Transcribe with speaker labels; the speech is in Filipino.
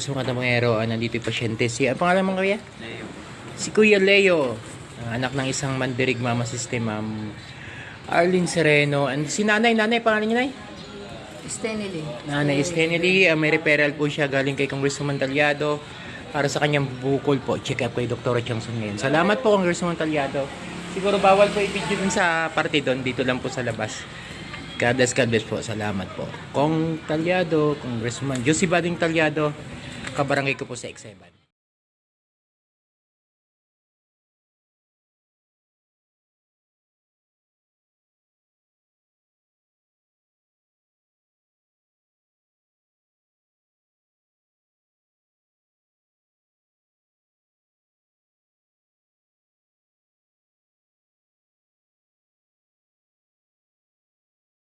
Speaker 1: Congressman Catamangero, ah, nandito yung pasyente. Si, ang pangalan mo kuya? Si Kuya Leo, ang anak ng isang mandirig mama system, ma'am. Arlene Sereno. And si nanay, nanay, pangalan niya nay?
Speaker 2: Stanley.
Speaker 1: Nanay Stenely, uh, may referral po siya galing kay Congressman Talyado para sa kanyang bukol po. Check up kay Dr. Changson ngayon. Salamat po Congressman Talyado. Siguro bawal po i-video dun sa parte doon, dito lang po sa labas. God bless, God bless po. Salamat po. Kong Talyado, Congressman Josie Bading Talyado, kabarangay ko po sa X7.